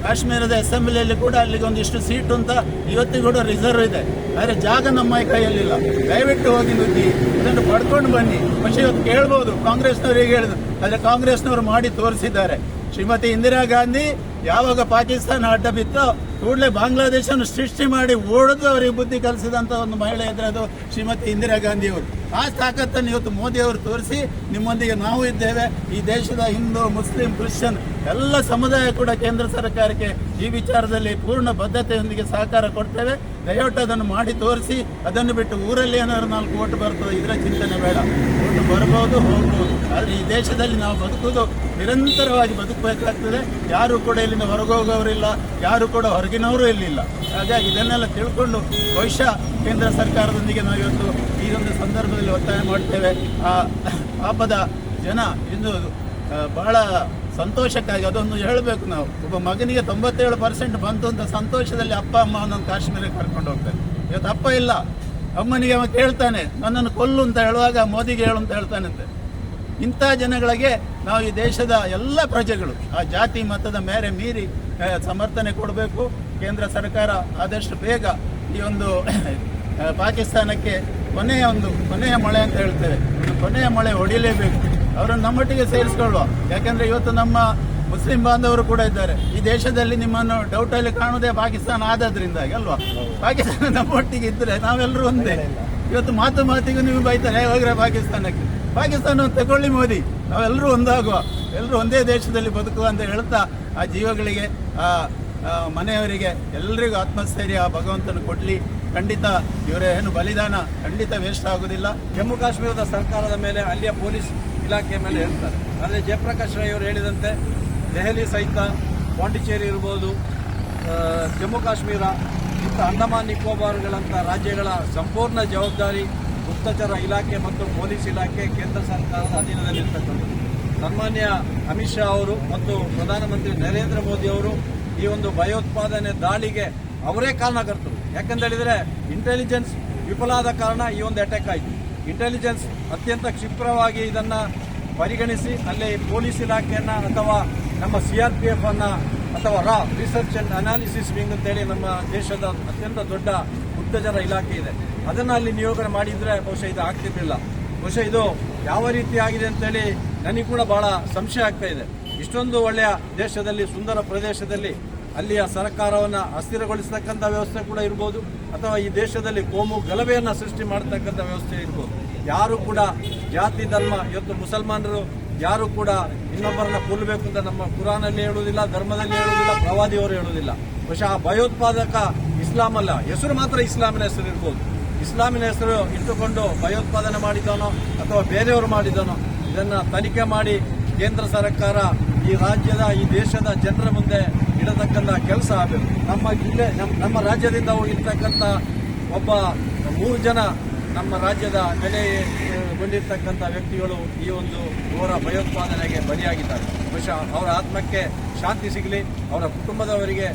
ಕಾಶ್ಮೀರದ ಅಸೆಂಬ್ಲಿಯಲ್ಲಿ ಕೂಡ ಅಲ್ಲಿಗೆ ಒಂದಿಷ್ಟು ಸೀಟ್ ಅಂತ ಇವತ್ತಿಗೂ ಕೂಡ ರಿಸರ್ವ್ ಇದೆ. ಆದರೆ ಜಾಗ ನಮ್ಮ ಕೈಯಲ್ಲಿಲ್ಲ ದಯವಿಟ್ಟು ಹೋಗಿ ನುಗ್ಗಿ ಇದನ್ನು ಪಡ್ಕೊಂಡು ಬನ್ನಿ. പക്ഷേ ಇವತ್ತು ಕೇಳ್ಬೋದು ಕಾಂಗ್ರೆಸ್ನವರಿಗೆ ಹೇಳಿದ್ರು ಆದರೆ ಕಾಂಗ್ರೆಸ್ನವರು ಮಾಡಿ ತೋರಿಸಿದ್ದಾರೆ ಶ್ರೀಮತಿ ಇಂದಿರಾ ಗಾಂಧಿ ಯಾವಾಗ ಪಾಕಿಸ್ತಾನ ಅಡ್ಡ ಬಿತ್ತೋ ಕೂಡಲೇ ಬಾಂಗ್ಲಾದೇಶವನ್ನು ಸೃಷ್ಟಿ ಮಾಡಿ ಓಡಿದು ಅವರಿಗೆ ಬುದ್ಧಿ ಕಲಿಸಿದಂತ ಒಂದು ಮಹಿಳೆ ಇದ್ರೆ ಅದು ಶ್ರೀಮತಿ ಇಂದಿರಾ ಗಾಂಧಿ ಅವರು ಆ ತಾಕತ್ತನ್ನು ಇವತ್ತು ಮೋದಿಯವರು ತೋರಿಸಿ ನಿಮ್ಮೊಂದಿಗೆ ನಾವು ಇದ್ದೇವೆ. ಈ ದೇಶದ ಹಿಂದೂ, ಮುಸ್ಲಿಂ, ಕ್ರಿಶ್ಚಿಯನ್ ಎಲ್ಲ ಸಮುದಾಯ ಕೂಡ ಕೇಂದ್ರ ಸರ್ಕಾರಕ್ಕೆ ಈ ವಿಚಾರದಲ್ಲಿ ಪೂರ್ಣ ಬದ್ಧತೆಯೊಂದಿಗೆ ಸಹಕಾರ ಕೊಡ್ತೇವೆ. ದಯವಿಟ್ಟು ಅದನ್ನು ಮಾಡಿ ತೋರಿಸಿ. ಅದನ್ನು ಬಿಟ್ಟು ಊರಲ್ಲಿ ಏನಾದ್ರು ನಾಲ್ಕು ಓಟ್ ಬರ್ತದೆ ಇದರ ಚಿಂತನೆ ಬೇಡ. ಓಟು ಬರ್ಬೋದು, ಹೋಗ್ಬೋದು. ಆದರೆ ಈ ದೇಶದಲ್ಲಿ ನಾವು ಬದುಕುವುದು ನಿರಂತರವಾಗಿ ಬದುಕಬೇಕಾಗ್ತದೆ. ಯಾರು ಕೂಡ ಇಲ್ಲಿಂದ ಹೊರಗೋಗೋರಿಲ್ಲ ಯಾರು ಕೂಡ ಹೊರಗಿನವರು ಇಲ್ಲಿಲ್ಲ. ಹಾಗಾಗಿ ಇದನ್ನೆಲ್ಲ ತಿಳ್ಕೊಂಡು ಬಹುಶಃ ಕೇಂದ್ರ ಸರ್ಕಾರದೊಂದಿಗೆ ನಾವಿವತ್ತು ಈ ಒಂದು ಸಂದರ್ಭದಲ್ಲಿ ಒತ್ತಾಯ ಮಾಡ್ತೇವೆ ಆ ಪಾಪದ ಜನ ಇಂದು ಬಹಳ ಸಂತೋಷಕ್ಕಾಗಿ ಅದೊಂದು ಹೇಳಬೇಕು ನಾವು. ಒಬ್ಬ ಮಗನಿಗೆ ತೊಂಬತ್ತೇಳು ಪರ್ಸೆಂಟ್ ಬಂತು ಅಂತ ಸಂತೋಷದಲ್ಲಿ ಅಪ್ಪ, ಅಮ್ಮ ಅವನನ್ನು ಕಾಶ್ಮೀರಕ್ಕೆ ಕರ್ಕೊಂಡು ಹೋಗ್ತಾರೆ. ಇವತ್ತು ಅಪ್ಪ ಇಲ್ಲ. ಅಮ್ಮನಿಗೆ ಅವ ಕೇಳ್ತಾನೆ, ನನ್ನನ್ನು ಕೊಲ್ಲು ಅಂತ ಹೇಳುವಾಗ ಮೋದಿಗೆ ಹೇಳು ಅಂತ ಹೇಳ್ತಾನಂತೆ ಇಂಥ ಜನಗಳಿಗೆ ನಾವು ಈ ದೇಶದ ಎಲ್ಲ ಪ್ರಜೆಗಳು, ಆ ಜಾತಿ ಮತದ ಮೇರೆ ಮೀರಿ ಸಮರ್ಥನೆ ಕೊಡಬೇಕು. ಕೇಂದ್ರ ಸರ್ಕಾರ ಆದಷ್ಟು ಬೇಗ ಈ ಒಂದು ಪಾಕಿಸ್ತಾನಕ್ಕೆ ಕೊನೆಯ ಒಂದು, ಕೊನೆಯ ಮಳೆ ಅಂತ ಹೇಳ್ತೇವೆ. ಕೊನೆಯ ಮಳೆ ಹೊಡಿಲೇಬೇಕು. ಅವರನ್ನು ನಮ್ಮೊಟ್ಟಿಗೆ ಸೇರಿಸ್ಕೊಳ್ಳುವ. ಯಾಕಂದ್ರೆ ಇವತ್ತು ನಮ್ಮ ಮುಸ್ಲಿಂ ಬಾಂಧವರು ಕೂಡ ಇದ್ದಾರೆ. ಈ ದೇಶದಲ್ಲಿ ನಿಮ್ಮನ್ನು ಡೌಟಲ್ಲಿ ಕಾಣುವುದೇ ಪಾಕಿಸ್ತಾನ ಆದದ್ರಿಂದಾಗಿ, ಅಲ್ವಾ? ಪಾಕಿಸ್ತಾನ ನಮ್ಮೊಟ್ಟಿಗೆ ಇದ್ರೆ ನಾವೆಲ್ಲರೂ ಒಂದೇ. ಇವತ್ತು ಮಾತು ಮಾತಿಗೂ ನೀವು ಬೈತಾರೆ ಹೋಗ್ರೆ ಪಾಕಿಸ್ತಾನಕ್ಕೆ. ಪಾಕಿಸ್ತಾನ ತಗೊಳ್ಳಿ ಮೋದಿ. ನಾವೆಲ್ಲರೂ ಒಂದಾಗುವ. ಎಲ್ಲರೂ ಒಂದೇ ದೇಶದಲ್ಲಿ ಬದುಕುವ ಅಂತ ಹೇಳ್ತಾ ಆ ಜೀವಗಳಿಗೆ, ಆ ಮನೆಯವರಿಗೆ ಎಲ್ಲರಿಗೂ ಆತ್ಮಸ್ಥೈರ್ಯ ಭಗವಂತನು ಕೊಡ್ಲಿ. ಖಂಡಿತ ಇವರ ಏನು ಬಲಿದಾನ ಖಂಡಿತ ವೇಸ್ಟ್ ಆಗುದಿಲ್ಲ. ಜಮ್ಮು ಕಾಶ್ಮೀರದ ಸರ್ಕಾರದ ಮೇಲೆ ಅಲ್ಲಿಯ ಪೊಲೀಸ್ ಇಲಾಖೆಯ ಮೇಲೆ ಹೇಳ್ತಾರೆ. ಆದರೆ ಜಯಪ್ರಕಾಶ್ ರೈ ಅವರು ಹೇಳಿದಂತೆ ದೆಹಲಿ ಸಹಿತ ಪಾಂಡಿಚೇರಿ ಇರ್ಬೋದು ಜಮ್ಮು ಕಾಶ್ಮೀರ, ಇಂಥ ಅಂಡಮಾನ್, ನಿಕೋಬಾರ್ಗಳಂಥ ರಾಜ್ಯಗಳ ಸಂಪೂರ್ಣ ಜವಾಬ್ದಾರಿ ಗುಪ್ತಚರ ಇಲಾಖೆ ಮತ್ತು ಪೊಲೀಸ್ ಇಲಾಖೆ ಕೇಂದ್ರ ಸರ್ಕಾರದ ಅಧೀನದಲ್ಲಿರ್ತಕ್ಕಂಥದ್ದು. ಸನ್ಮಾನ್ಯ ಅಮಿತ್ ಶಾ ಅವರು ಮತ್ತು ಪ್ರಧಾನಮಂತ್ರಿ ನರೇಂದ್ರ ಮೋದಿ ಅವರು ಈ ಒಂದು ಭಯೋತ್ಪಾದನೆ ದಾಳಿಗೆ ಅವರೇ ಕಾರಣಕರ್ತರು. ಯಾಕಂತ ಹೇಳಿದ್ರೆ ಇಂಟೆಲಿಜೆನ್ಸ್ ವಿಫಲ ಆದ ಕಾರಣ ಈ ಒಂದು ಅಟ್ಯಾಕ್ ಆಯಿತು. ಇಂಟೆಲಿಜೆನ್ಸ್ ಅತ್ಯಂತ ಕ್ಷಿಪ್ರವಾಗಿ ಇದನ್ನ ಪರಿಗಣಿಸಿ, ಅಲ್ಲಿ ಪೊಲೀಸ್ ಇಲಾಖೆಯನ್ನು ಅಥವಾ ನಮ್ಮ ಸಿ ಆರ್ ಪಿ ಎಫ್ ಅನ್ನ ಅಥವಾ ರಾ ರಿಸರ್ಚ್ ಅಂಡ್ ಅನಾಲಿಸಿಸ್ ವಿಂಗ್ ಅಂತೇಳಿ ನಮ್ಮ ದೇಶದ ಅತ್ಯಂತ ದೊಡ್ಡ ಗುಪ್ತಚರ ಇಲಾಖೆ ಇದೆ. ಅದನ್ನ ಅಲ್ಲಿ ನಿಯೋಗ ಮಾಡಿದ್ರೆ ಬಹುಶಃ ಇದು ಆಗ್ತಿರ್ಲಿಲ್ಲ. ಬಹುಶಃ ಇದು ಯಾವ ರೀತಿ ಆಗಿದೆ ಅಂತೇಳಿ ನನಗೆ ಕೂಡ ಬಹಳ ಸಂಶಯ ಆಗ್ತಾ ಇದೆ. ಇಷ್ಟೊಂದು ಒಳ್ಳೆಯ ದೇಶದಲ್ಲಿ, ಸುಂದರ ಪ್ರದೇಶದಲ್ಲಿ ಅಲ್ಲಿಯ ಸರ್ಕಾರವನ್ನು ಅಸ್ಥಿರಗೊಳಿಸತಕ್ಕಂಥ ವ್ಯವಸ್ಥೆ ಕೂಡ ಇರ್ಬೋದು, ಅಥವಾ ಈ ದೇಶದಲ್ಲಿ ಕೋಮು ಗಲಭೆಯನ್ನು ಸೃಷ್ಟಿ ಮಾಡತಕ್ಕಂಥ ವ್ಯವಸ್ಥೆ ಇರ್ಬೋದು. ಯಾರು ಕೂಡ ಜಾತಿ, ಧರ್ಮ, ಇವತ್ತು ಮುಸಲ್ಮಾನರು ಯಾರು ಕೂಡ ಇನ್ನೊಬ್ಬರನ್ನ ಕೊಲ್ಲಬೇಕು ಅಂತ ನಮ್ಮ ಕುರಾನಲ್ಲಿ ಹೇಳುವುದಿಲ್ಲ, ಧರ್ಮದಲ್ಲಿ ಹೇಳುವುದಿಲ್ಲ, ಪ್ರವಾದಿಯವರು ಹೇಳುವುದಿಲ್ಲ. ಬಹುಶಃ ಆ ಭಯೋತ್ಪಾದಕ ಇಸ್ಲಾಂ ಅಲ್ಲ, ಹೆಸರು ಮಾತ್ರ ಇಸ್ಲಾಮಿನ ಹೆಸರು ಇರ್ಬೋದು. ಇಸ್ಲಾಮಿನ ಹೆಸರು ಇಟ್ಟುಕೊಂಡು ಭಯೋತ್ಪಾದನೆ ಮಾಡಿದವನೋ, ಅಥವಾ ಬೇರೆಯವರು ಮಾಡಿದವನೋ, ಇದನ್ನು ತನಿಖೆ ಮಾಡಿ ಕೇಂದ್ರ ಸರ್ಕಾರ ಈ ರಾಜ್ಯದ, ಈ ದೇಶದ ಜನರ ಮುಂದೆ ಇಡತಕ್ಕಂಥ ಕೆಲಸ ಆಗಬೇಕು. ನಮ್ಮ ಜಿಲ್ಲೆ ನಮ್ಮ ನಮ್ಮ ರಾಜ್ಯದಿಂದ ಹೋಗಿರ್ತಕ್ಕಂಥ ಒಬ್ಬ ಮೂರು ಜನ ನಮ್ಮ ರಾಜ್ಯದ ನೆಲೆಗೊಂಡಿರ್ತಕ್ಕಂಥ ವ್ಯಕ್ತಿಗಳು ಈ ಒಂದು ಘೋರ ಭಯೋತ್ಪಾದನೆಗೆ ಬಲಿಯಾಗಿದ್ದಾರೆ. ಬಹುಶಃ ಅವರ ಆತ್ಮಕ್ಕೆ ಶಾಂತಿ ಸಿಗಲಿ, ಅವರ ಕುಟುಂಬದವರಿಗೆ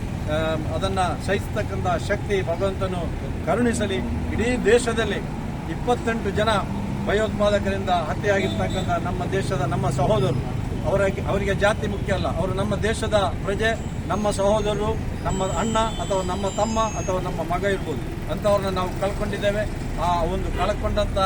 ಅದನ್ನು ಸಹಿಸತಕ್ಕಂಥ ಶಕ್ತಿ, ಭಗವಂತನು ಕರುಣಿಸಲಿ. ಇಡೀ ದೇಶದಲ್ಲಿ ಇಪ್ಪತ್ತೆಂಟು ಜನ ಭಯೋತ್ಪಾದಕರಿಂದ ಹತ್ಯೆಯಾಗಿರ್ತಕ್ಕಂಥ ನಮ್ಮ ದೇಶದ ನಮ್ಮ ಸಹೋದರರು. ಅವರ ಅವರಿಗೆ ಜಾತಿ ಮುಖ್ಯ ಅಲ್ಲ. ಅವರು ನಮ್ಮ ದೇಶದ ಪ್ರಜೆ, ನಮ್ಮ ಸಹೋದರರು, ನಮ್ಮ ಅಣ್ಣ ಅಥವಾ ನಮ್ಮ ತಮ್ಮ ಅಥವಾ ನಮ್ಮ ಮಗ ಇರ್ಬೋದು. ಅಂಥವ್ರನ್ನ ನಾವು ಕಳ್ಕೊಂಡಿದ್ದೇವೆ. ಆ ಒಂದು ಕಳ್ಕೊಂಡಂಥ,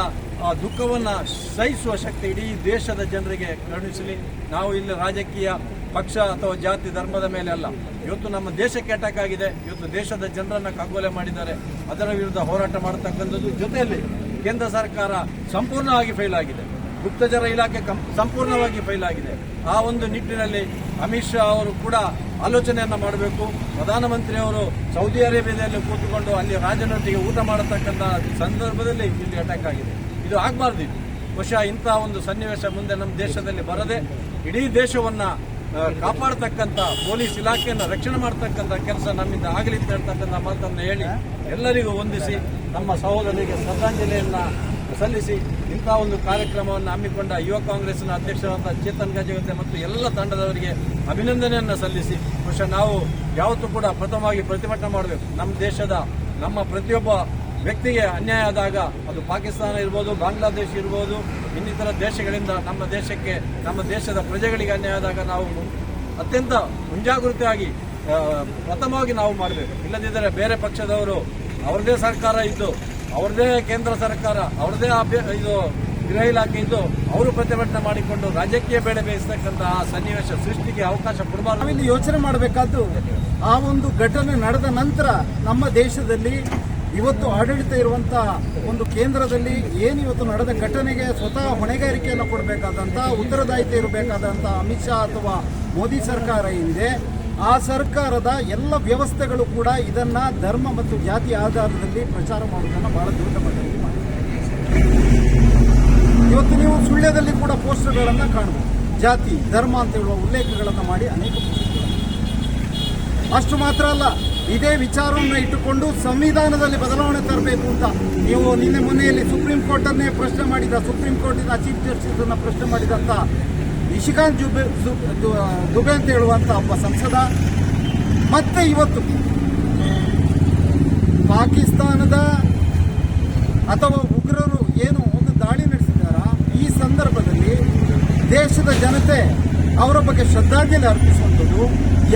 ಆ ದುಃಖವನ್ನು ಸಹಿಸುವ ಶಕ್ತಿ ಇಡೀ ದೇಶದ ಜನರಿಗೆ ಕರುಣಿಸಲಿ. ನಾವು ಇಲ್ಲಿ ರಾಜಕೀಯ ಪಕ್ಷ ಅಥವಾ ಜಾತಿ ಧರ್ಮದ ಮೇಲೆ ಅಲ್ಲ. ಇವತ್ತು ನಮ್ಮ ದೇಶಕ್ಕೆ ಅಟ್ಯಾಕ್ ಆಗಿದೆ ಇವತ್ತು ದೇಶದ ಜನರನ್ನ ಕಗ್ಗೊಲೆ ಮಾಡಿದ್ದಾರೆ. ಅದರ ವಿರುದ್ಧ ಹೋರಾಟ ಮಾಡತಕ್ಕಂಥದ್ದು ಜೊತೆಯಲ್ಲಿ ಕೇಂದ್ರ ಸರ್ಕಾರ ಸಂಪೂರ್ಣವಾಗಿ ಫೇಲ್ ಆಗಿದೆ. ಗುಪ್ತಚರ ಇಲಾಖೆ ಸಂಪೂರ್ಣವಾಗಿ ಫೈಲ್ ಆಗಿದೆ ಆ ಒಂದು ನಿಟ್ಟಿನಲ್ಲಿ ಅಮಿತ್ ಶಾ ಅವರು ಕೂಡ ಆಲೋಚನೆಯನ್ನ ಮಾಡಬೇಕು. ಪ್ರಧಾನಮಂತ್ರಿ ಅವರು ಸೌದಿ ಅರೇಬಿಯಾದಲ್ಲಿ ಕೂತುಕೊಂಡು ಅಲ್ಲಿ ರಾಜನೊಟ್ಟಿಗೆ ಊಟ ಮಾಡತಕ್ಕಂಥ ಸಂದರ್ಭದಲ್ಲಿ ಇಲ್ಲಿ ಅಟ್ಯಾಕ್ ಆಗಿದೆ. ಇದು ಆಗಬಾರ್ದು ಇದು. ಬಹುಶಃ ಇಂತಹ ಒಂದು ಸನ್ನಿವೇಶ ಮುಂದೆ ನಮ್ಮ ದೇಶದಲ್ಲಿ ಬರದೆ ಇಡೀ ದೇಶವನ್ನ ಕಾಪಾಡತಕ್ಕಂಥ ಪೊಲೀಸ್ ಇಲಾಖೆಯನ್ನು ರಕ್ಷಣೆ ಮಾಡತಕ್ಕಂಥ ಕೆಲಸ ನಮ್ಮಿಂದ ಆಗಲಿ ಅಂತ ಹೇಳ್ತಕ್ಕಂಥ ಮಾತನ್ನು ಹೇಳಿ ಎಲ್ಲರಿಗೂ ವಂದಿಸಿ ನಮ್ಮ ಸಹೋದರಿಗೆ ಶ್ರದ್ಧಾಂಜಲಿಯನ್ನ ಸಲ್ಲಿಸಿ ಇಂತಹ ಒಂದು ಕಾರ್ಯಕ್ರಮವನ್ನು ಹಮ್ಮಿಕೊಂಡ ಯುವ ಕಾಂಗ್ರೆಸ್ನ ಅಧ್ಯಕ್ಷರಾದ ಚೇತನ್ ಗಜಗತೆ ಮತ್ತು ಎಲ್ಲ ತಂಡದವರಿಗೆ ಅಭಿನಂದನೆಯನ್ನು ಸಲ್ಲಿಸಿ. ಬಹುಶಃ ನಾವು ಯಾವತ್ತೂ ಕೂಡ ಪ್ರಥಮವಾಗಿ ಪ್ರತಿಭಟನೆ ಮಾಡಬೇಕು. ನಮ್ಮ ದೇಶದ, ನಮ್ಮ ಪ್ರತಿಯೊಬ್ಬ ವ್ಯಕ್ತಿಗೆ ಅನ್ಯಾಯ ಆದಾಗ ಅದು ಪಾಕಿಸ್ತಾನ ಇರ್ಬೋದು, ಬಾಂಗ್ಲಾದೇಶ ಇರ್ಬೋದು, ಇನ್ನಿತರ ದೇಶಗಳಿಂದ ನಮ್ಮ ದೇಶಕ್ಕೆ, ನಮ್ಮ ದೇಶದ ಪ್ರಜೆಗಳಿಗೆ ಅನ್ಯಾಯ ಆದಾಗ ನಾವು ಅತ್ಯಂತ ಮುಂಜಾಗ್ರತೆಯಾಗಿ ಪ್ರಥಮವಾಗಿ ನಾವು ಮಾಡಬೇಕು. ಇಲ್ಲದಿದ್ದರೆ ಬೇರೆ ಪಕ್ಷದವರು ಅವರದೇ ಸರ್ಕಾರ ಇದ್ದು ಅವ್ರದೇ ಕೇಂದ್ರ ಸರ್ಕಾರ, ಅವ್ರದೇ ಅಭ್ಯ, ಇದು ಗೃಹ ಇಲಾಖೆಯಿಂದ ಅವರು ಪ್ರತಿಭಟನೆ ಮಾಡಿಕೊಂಡು ರಾಜಕೀಯ ಬೇಡ ಆ ಸನ್ನಿವೇಶ ಸೃಷ್ಟಿಗೆ ಅವಕಾಶ ಕೊಡಬಾರ್ದು. ನಾವಿಲ್ಲಿ ಯೋಚನೆ ಮಾಡಬೇಕಾದ್ದು, ಆ ಒಂದು ಘಟನೆ ನಡೆದ ನಂತರ ನಮ್ಮ ದೇಶದಲ್ಲಿ ಇವತ್ತು ಆಡಳಿತ ಇರುವಂತಹ ಒಂದು ಕೇಂದ್ರದಲ್ಲಿ ಏನು ಇವತ್ತು ನಡೆದ ಘಟನೆಗೆ ಸ್ವತಃ ಹೊಣೆಗಾರಿಕೆಯನ್ನು ಕೊಡಬೇಕಾದಂತ ಉತ್ತರದಾಯಿತ್ವ ಇರಬೇಕಾದಂತ ಅಮಿತ್ ಶಾ ಅಥವಾ ಮೋದಿ ಸರ್ಕಾರ ಹಿಂದೆ ಆ ಸರ್ಕಾರದ ಎಲ್ಲ ವ್ಯವಸ್ಥೆಗಳು ಕೂಡ ಇದನ್ನ ಧರ್ಮ ಮತ್ತು ಜಾತಿ ಆಧಾರದಲ್ಲಿ ಪ್ರಚಾರ ಮಾಡುವುದನ್ನು ಬಹಳ ದೊಡ್ಡ ಮಟ್ಟದಲ್ಲಿ ಮಾಡಿದ್ದಾರೆ. ಇವತ್ತು ನೀವು ಸುಳ್ಯದಲ್ಲಿ ಕೂಡ ಪೋಸ್ಟರ್ಗಳನ್ನು ಕಾಣಬಹುದು. ಜಾತಿ, ಧರ್ಮ ಅಂತ ಹೇಳುವ ಉಲ್ಲೇಖಗಳನ್ನು ಮಾಡಿ ಅನೇಕ ಅಷ್ಟು ಮಾತ್ರ ಅಲ್ಲ, ಇದೇ ವಿಚಾರವನ್ನು ಇಟ್ಟುಕೊಂಡು ಸಂವಿಧಾನದಲ್ಲಿ ಬದಲಾವಣೆ ತರಬೇಕು ಅಂತ ನೀವು ನಿನ್ನೆ ಮೊನ್ನೆಯಲ್ಲಿ ಸುಪ್ರೀಂ ಕೋರ್ಟನ್ನೇ ಪ್ರಶ್ನೆ ಮಾಡಿದ, ಸುಪ್ರೀಂ ಕೋರ್ಟಿನ ಚೀಫ್ ಜಸ್ಟಿಸ್ ಅನ್ನ ಪ್ರಶ್ನೆ ಮಾಡಿದಂತ ನಿಶಿಕಾಂತ್ ಜುಬೆ ದುಬೆ ಅಂತ ಹೇಳುವಂತ ಒಬ್ಬ ಸಂಸದ. ಮತ್ತೆ ಇವತ್ತು ಪಾಕಿಸ್ತಾನದ ಅಥವಾ ಉಗ್ರರು ಏನು ಒಂದು ದಾಳಿ ನಡೆಸಿದಾರ ಈ ಸಂದರ್ಭದಲ್ಲಿ ದೇಶದ ಜನತೆ ಅವರ ಬಗ್ಗೆ ಶ್ರದ್ಧಾಂಜಲಿ ಅರ್ಪಿಸುವಂಥದ್ದು,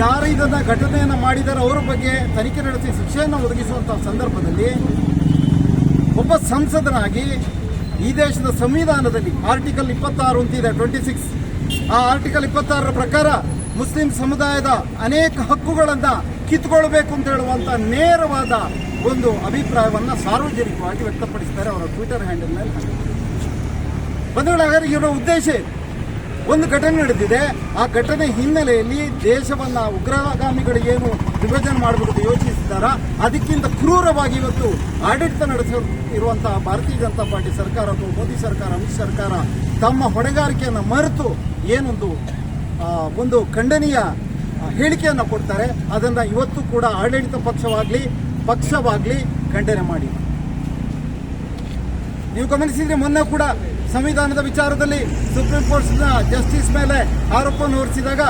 ಯಾರು ಇದನ್ನ ಘಟನೆಯನ್ನು ಮಾಡಿದಾರೋ ಅವರ ಬಗ್ಗೆ ತನಿಖೆ ನಡೆಸಿ ಶಿಕ್ಷೆಯನ್ನು ಒದಗಿಸುವಂಥ ಸಂದರ್ಭದಲ್ಲಿ ಒಬ್ಬ ಸಂಸದನಾಗಿ ಈ ದೇಶದ ಸಂವಿಧಾನದಲ್ಲಿ ಆರ್ಟಿಕಲ್ ಇಪ್ಪತ್ತಾರು ಅಂತಿದೆ ಟ್ವೆಂಟಿ ಸಿಕ್ಸ್ ಆ ಆರ್ಟಿಕಲ್ ಇಪ್ಪತ್ತಾರರ ಪ್ರಕಾರ ಮುಸ್ಲಿಂ ಸಮುದಾಯದ ಅನೇಕ ಹಕ್ಕುಗಳನ್ನು ಕಿತ್ಕೊಳ್ಬೇಕು ಅಂತ ಹೇಳುವಂಥ ನೇರವಾದ ಒಂದು ಅಭಿಪ್ರಾಯವನ್ನು ಸಾರ್ವಜನಿಕವಾಗಿ ವ್ಯಕ್ತಪಡಿಸ್ತಾರೆ ಅವರ ಟ್ವಿಟರ್ ಹ್ಯಾಂಡಲ್ನಲ್ಲಿ ಬಂಧುಗಳ, ಹಾಗಾದ್ರೆ ಇವರ ಉದ್ದೇಶ? ಒಂದು ಘಟನೆ ನಡೆದಿದೆ. ಆ ಘಟನೆ ಹಿನ್ನೆಲೆಯಲ್ಲಿ ದೇಶವನ್ನ ಉಗ್ರಗಾಮಿಗಳು ಏನು ವಿಭಜನೆ ಮಾಡಬೇಕು ಯೋಚಿಸಿದಾರ ಅದಕ್ಕಿಂತ ಕ್ರೂರವಾಗಿ ಇವತ್ತು ಆಡಳಿತ ನಡೆಸಿರುವಂತಹ ಭಾರತೀಯ ಜನತಾ ಪಾರ್ಟಿ ಸರ್ಕಾರ ಅಥವಾ ಮೋದಿ ಸರ್ಕಾರ, ಅಮಿತ್ ಸರ್ಕಾರ ತಮ್ಮ ಹೊಣೆಗಾರಿಕೆಯನ್ನು ಮರೆತು ಏನೊಂದು ಒಂದು ಖಂಡನೀಯ ಹೇಳಿಕೆಯನ್ನು ಕೊಡ್ತಾರೆ, ಅದನ್ನು ಇವತ್ತು ಕೂಡ ಆಡಳಿತ ಪಕ್ಷವಾಗಲಿ ಪಕ್ಷವಾಗಲಿ ಖಂಡನೆ ಮಾಡಿ. ನೀವು ಗಮನಿಸಿದ್ರೆ ಮೊನ್ನೆ ಕೂಡ ಸಂವಿಧಾನದ ವಿಚಾರದಲ್ಲಿ ಸುಪ್ರೀಂ ಕೋರ್ಟ್ನ ಜಸ್ಟಿಸ್ ಮೇಲೆ ಆರೋಪವನ್ನು ಹೊರಿಸಿದಾಗ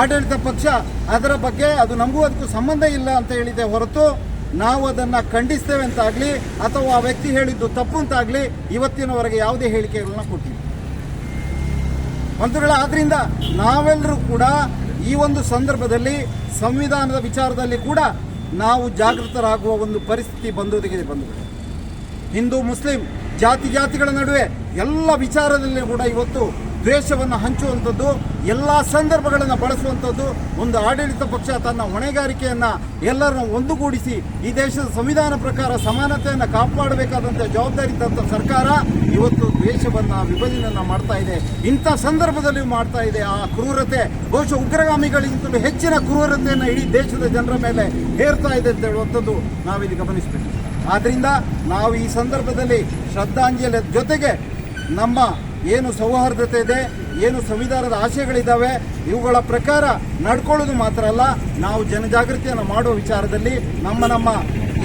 ಆಡಳಿತ ಪಕ್ಷ ಅದರ ಬಗ್ಗೆ ಅದು ನಮಗೂ ಅದಕ್ಕೂ ಸಂಬಂಧ ಇಲ್ಲ ಅಂತ ಹೇಳಿದೆ ಹೊರತು ನಾವು ಅದನ್ನು ಖಂಡಿಸ್ತೇವೆ ಅಂತಾಗಲಿ ಅಥವಾ ಆ ವ್ಯಕ್ತಿ ಹೇಳಿದ್ದು ತಪ್ಪು ಅಂತಾಗಲಿ ಇವತ್ತಿನವರೆಗೆ ಯಾವುದೇ ಹೇಳಿಕೆಗಳನ್ನ ಕೊಟ್ಟಿಲ್ಲ. ಬಂಧುಗಳ, ಆದ್ರಿಂದ ನಾವೆಲ್ಲರೂ ಕೂಡ ಈ ಒಂದು ಸಂದರ್ಭದಲ್ಲಿ ಸಂವಿಧಾನದ ವಿಚಾರದಲ್ಲಿ ಕೂಡ ನಾವು ಜಾಗೃತರಾಗುವ ಒಂದು ಪರಿಸ್ಥಿತಿ ಬಂದೊದಗಿದೆ ಬಂಧುಗಳು ಹಿಂದೂ, ಮುಸ್ಲಿಂ, ಜಾತಿ, ಜಾತಿಗಳ ನಡುವೆ ಎಲ್ಲ ವಿಚಾರದಲ್ಲಿ ಕೂಡ ಇವತ್ತು ದ್ವೇಷವನ್ನು ಹಂಚುವಂಥದ್ದು, ಎಲ್ಲ ಸಂದರ್ಭಗಳನ್ನು ಬಳಸುವಂಥದ್ದು ಒಂದು ಆಡಳಿತ ಪಕ್ಷ ತನ್ನ ಹೊಣೆಗಾರಿಕೆಯನ್ನು ಎಲ್ಲರನ್ನು ಒಂದುಗೂಡಿಸಿ ಈ ದೇಶದ ಸಂವಿಧಾನ ಪ್ರಕಾರ ಸಮಾನತೆಯನ್ನು ಕಾಪಾಡಬೇಕಾದಂಥ ಜವಾಬ್ದಾರಿ ಇದ್ದಂಥ ಸರ್ಕಾರ ಇವತ್ತು ದ್ವೇಷವನ್ನು, ವಿಭಜನೆಯನ್ನು ಮಾಡ್ತಾ ಇದೆ. ಇಂಥ ಸಂದರ್ಭದಲ್ಲಿ ಮಾಡ್ತಾ ಇದೆ. ಆ ಕ್ರೂರತೆ, ಬಹುಶಃ ಉಗ್ರಗಾಮಿಗಳಿಗಿಂತಲೂ ಹೆಚ್ಚಿನ ಕ್ರೂರತೆಯನ್ನು ಇಡೀ ದೇಶದ ಜನರ ಮೇಲೆ ಹೇರ್ತಾ ಇದೆ ಅಂತ ಹೇಳುವಂಥದ್ದು ನಾವಿಲ್ಲಿ ಗಮನಿಸಬೇಕು. ಆದ್ದರಿಂದ ನಾವು ಈ ಸಂದರ್ಭದಲ್ಲಿ ಶ್ರದ್ಧಾಂಜಲಿ ಜೊತೆಗೆ ನಮ್ಮ ಏನು ಸೌಹಾರ್ದತೆ ಇದೆ, ಏನು ಸಂವಿಧಾನದ ಆಶಯಗಳಿದ್ದಾವೆ ಇವುಗಳ ಪ್ರಕಾರ ನಡ್ಕೊಳ್ಳೋದು ಮಾತ್ರ ಅಲ್ಲ, ನಾವು ಜನಜಾಗೃತಿಯನ್ನು ಮಾಡುವ ವಿಚಾರದಲ್ಲಿ ನಮ್ಮ ನಮ್ಮ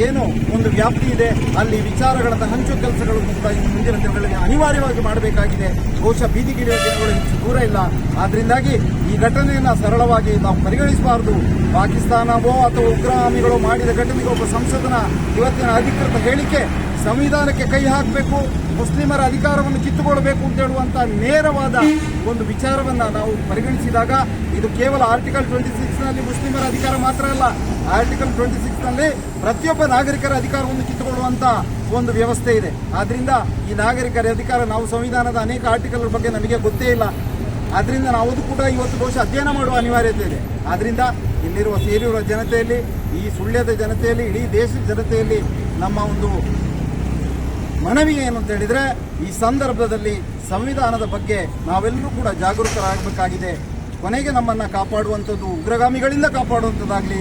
ಏನು ಒಂದು ವ್ಯಾಪ್ತಿ ಇದೆ, ಅಲ್ಲಿ ವಿಚಾರಗಳನ್ನು ಹಂಚು ಕೆಲಸಗಳು ಮುಂದಿನ ದಿನಗಳಲ್ಲಿ ಅನಿವಾರ್ಯವಾಗಿ ಮಾಡಬೇಕಾಗಿದೆ. ಬಹುಶಃ ಬೀದಿಗಿಳಿಯುವ ದಿನಗಳು ಹೆಚ್ಚು ದೂರ ಇಲ್ಲ. ಆದ್ರಿಂದಾಗಿ ಈ ಘಟನೆಯನ್ನು ಸರಳವಾಗಿ ನಾವು ಪರಿಗಣಿಸಬಾರದು. ಪಾಕಿಸ್ತಾನವೋ ಅಥವಾ ಉಗ್ರಗಾಮಿಗಳು ಮಾಡಿದ ಘಟನೆಗೆ ಒಬ್ಬ ಸಂಸದನ ಇವತ್ತಿನ ಅಧಿಕೃತ ಹೇಳಿಕೆ ಸಂವಿಧಾನಕ್ಕೆ ಕೈ ಹಾಕಬೇಕು, ಮುಸ್ಲಿಮರ ಅಧಿಕಾರವನ್ನು ಕಿತ್ತುಕೊಳ್ಬೇಕು ಅಂತ ಹೇಳುವಂತ ನೇರವಾದ ಒಂದು ವಿಚಾರವನ್ನು ನಾವು ಪರಿಗಣಿಸಿದಾಗ ಇದು ಕೇವಲ ಆರ್ಟಿಕಲ್ ಟ್ವೆಂಟಿ ಸಿಕ್ಸ್ನಲ್ಲಿ ಮುಸ್ಲಿಮರ ಅಧಿಕಾರ ಮಾತ್ರ ಅಲ್ಲ ಆರ್ಟಿಕಲ್ ಟ್ವೆಂಟಿ ಸಿಕ್ಸ್ನಲ್ಲಿ ಪ್ರತಿಯೊಬ್ಬ ನಾಗರಿಕರ ಅಧಿಕಾರವನ್ನು ಕಿತ್ತುಕೊಳ್ಳುವಂತ ಒಂದು ವ್ಯವಸ್ಥೆ ಇದೆ. ಆದ್ದರಿಂದ ಈ ನಾಗರಿಕರ ಅಧಿಕಾರ ನಾವು ಸಂವಿಧಾನದ ಅನೇಕ ಆರ್ಟಿಕಲ್ ಬಗ್ಗೆ ನಮಗೆ ಗೊತ್ತೇ ಇಲ್ಲ. ಆದ್ದರಿಂದ ನಾವು ಅದು ಕೂಡ ಇವತ್ತು ಬಹುಶಃ ಅಧ್ಯಯನ ಮಾಡುವ ಅನಿವಾರ್ಯತೆ ಇದೆ. ಆದ್ದರಿಂದ ಇಲ್ಲಿರುವ ಸೇರಿರುವ ಜನತೆಯಲ್ಲಿ, ಈ ಸುಳ್ಯದ ಜನತೆಯಲ್ಲಿ, ಇಡೀ ದೇಶದ ಜನತೆಯಲ್ಲಿ ನಮ್ಮ ಒಂದು ಮನವಿ ಏನು ಅಂತ ಹೇಳಿದ್ರೆ, ಈ ಸಂದರ್ಭದಲ್ಲಿ ಸಂವಿಧಾನದ ಬಗ್ಗೆ ನಾವೆಲ್ಲರೂ ಕೂಡ ಜಾಗೃತರಾಗಬೇಕಾಗಿದೆ ಕೊನೆಗೆ ನಮ್ಮನ್ನ ಕಾಪಾಡುವಂಥದ್ದು ಉಗ್ರಗಾಮಿಗಳಿಂದ ಕಾಪಾಡುವಂಥದ್ದಾಗಲಿ,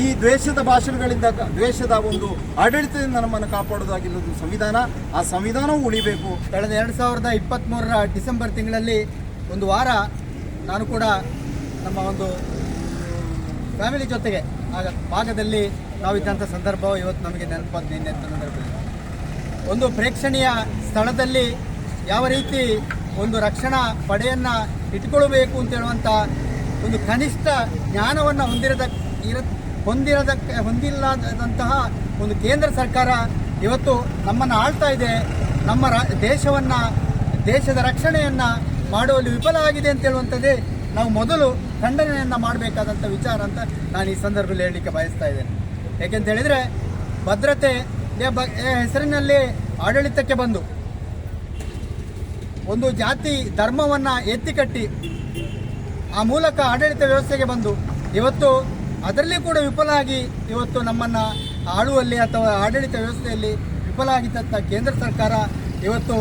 ಈ ದ್ವೇಷದ ಭಾಷಣಗಳಿಂದ ದ್ವೇಷದ ಒಂದು ಆಡಳಿತದಿಂದ ನಮ್ಮನ್ನು ಕಾಪಾಡೋದಾಗಿರೋದು ಸಂವಿಧಾನ. ಆ ಸಂವಿಧಾನವೂ ಉಳಿಬೇಕು. ಕಳೆದ ಎರಡು ಸಾವಿರದ ಇಪ್ಪತ್ತ್ಮೂರರ ಡಿಸೆಂಬರ್ ತಿಂಗಳಲ್ಲಿ ಒಂದು ವಾರ ನಾನು ಕೂಡ ನಮ್ಮ ಒಂದು ಫ್ಯಾಮಿಲಿ ಜೊತೆಗೆ ಆಗ ಭಾಗದಲ್ಲಿ ನಾವಿದ್ದಂಥ ಸಂದರ್ಭ ಇವತ್ತು ನಮಗೆ ನೆನಪಾದ ನಿನ್ನೆ ಸಂದರ್ಭದಲ್ಲಿ ಒಂದು ಪ್ರೇಕ್ಷಣೀಯ ಸ್ಥಳದಲ್ಲಿ ಯಾವ ರೀತಿ ಒಂದು ರಕ್ಷಣಾ ಪಡೆಯನ್ನು ಇಟ್ಕೊಳ್ಬೇಕು ಅಂತ ಹೇಳುವಂಥ ಒಂದು ಕನಿಷ್ಠ ಜ್ಞಾನವನ್ನು ಹೊಂದಿರದ ಇರ ಹೊಂದಿರದಕ್ಕೆ ಹೊಂದಿಲ್ಲದಂತಹ ಒಂದು ಕೇಂದ್ರ ಸರ್ಕಾರ ಇವತ್ತು ನಮ್ಮನ್ನು ಆಳ್ತಾ ಇದೆ. ನಮ್ಮ ರಾ ದೇಶವನ್ನು ದೇಶದ ರಕ್ಷಣೆಯನ್ನು ಮಾಡುವಲ್ಲಿ ವಿಫಲ ಆಗಿದೆ ಅಂತ ಹೇಳುವಂಥದ್ದೇ ನಾವು ಮೊದಲು ಖಂಡನೆಯನ್ನು ಮಾಡಬೇಕಾದಂಥ ವಿಚಾರ ಅಂತ ನಾನು ಈ ಸಂದರ್ಭದಲ್ಲಿ ಹೇಳಲಿಕ್ಕೆ ಬಯಸ್ತಾ ಇದ್ದೇನೆ. ಏಕೆಂತ ಹೇಳಿದರೆ ಭದ್ರತೆ ಬ- ಯ ಹೆಸರಿನಲ್ಲಿ ಆಡಳಿತಕ್ಕೆ ಬಂದು ಒಂದು ಜಾತಿ ಧರ್ಮವನ್ನು ಎತ್ತಿಕಟ್ಟಿ ಆ ಮೂಲಕ ಆಡಳಿತ ವ್ಯವಸ್ಥೆಗೆ ಬಂದು ಇವತ್ತು ಅದರಲ್ಲಿ ಕೂಡ ವಿಫಲಾಗಿ ಇವತ್ತು ನಮ್ಮನ್ನು ಆಳುವಲ್ಲಿ ಅಥವಾ ಆಡಳಿತ ವ್ಯವಸ್ಥೆಯಲ್ಲಿ ವಿಫಲ ಆಗಿದ್ದಂಥ ಕೇಂದ್ರ ಸರ್ಕಾರ ಇವತ್ತು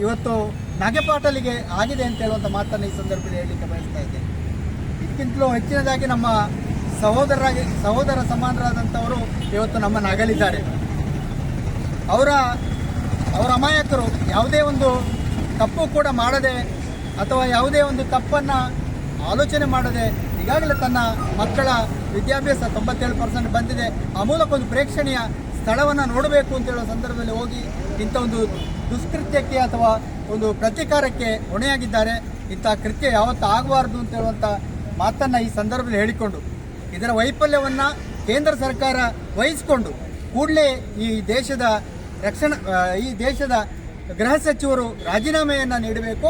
ಇವತ್ತು ನಗೆಪಾಟಲಿಗೆ ಆಗಿದೆ ಅಂತ ಹೇಳುವಂಥ ಮಾತನ್ನು ಈ ಸಂದರ್ಭದಲ್ಲಿ ಹೇಳಲಿಕ್ಕೆ ಬಯಸ್ತಾ ಇದ್ದೇನೆ. ಇದಕ್ಕಿಂತಲೂ ಹೆಚ್ಚಿನದಾಗಿ ನಮ್ಮ ಸಹೋದರರಾಗಿ, ಸಹೋದರ ಸಮಾನರಾದಂಥವರು ಇವತ್ತು ನಮ್ಮನ್ನು ಅಗಲಿದ್ದಾರೆ. ಅವರ ಅವರ ಅಮಾಯಕರು ಯಾವುದೇ ಒಂದು ತಪ್ಪು ಕೂಡ ಮಾಡದೆ ಅಥವಾ ಯಾವುದೇ ಒಂದು ತಪ್ಪನ್ನು ಆಲೋಚನೆ ಮಾಡದೆ ಈಗಾಗಲೇ ತನ್ನ ಮಕ್ಕಳ ವಿದ್ಯಾಭ್ಯಾಸ ತೊಂಬತ್ತೇಳು ಪರ್ಸೆಂಟ್ ಬಂದಿದೆ. ಆ ಮೂಲಕ ಒಂದು ಪ್ರೇಕ್ಷಣೀಯ ಸ್ಥಳವನ್ನು ನೋಡಬೇಕು ಅಂತ ಹೇಳೋ ಸಂದರ್ಭದಲ್ಲಿ ಹೋಗಿ ಇಂಥ ಒಂದು ದುಷ್ಕೃತ್ಯಕ್ಕೆ ಅಥವಾ ಒಂದು ಪ್ರತಿಕಾರಕ್ಕೆ ಹೊಣೆಯಾಗಿದ್ದಾರೆ. ಇಂಥ ಕೃತ್ಯ ಯಾವತ್ತೂ ಆಗಬಾರ್ದು ಅಂತ ಹೇಳುವಂಥ ಮಾತನ್ನು ಈ ಸಂದರ್ಭದಲ್ಲಿ ಹೇಳಿಕೊಂಡು ಇದರ ವೈಫಲ್ಯವನ್ನು ಕೇಂದ್ರ ಸರ್ಕಾರ ವಹಿಸಿಕೊಂಡು ಕೂಡಲೇ ಈ ದೇಶದ ರಕ್ಷಣಾ ಈ ದೇಶದ ಗೃಹ ಸಚಿವರು ರಾಜೀನಾಮೆಯನ್ನು ನೀಡಬೇಕು.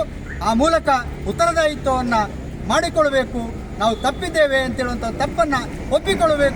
ಆ ಮೂಲಕ ಉತ್ತರದಾಯಿತ್ವವನ್ನು ಮಾಡಿಕೊಳ್ಳಬೇಕು. ನಾವು ತಪ್ಪಿದ್ದೇವೆ ಅಂತ ಹೇಳುವಂಥ ತಪ್ಪನ್ನು ಒಪ್ಪಿಕೊಳ್ಳಬೇಕು.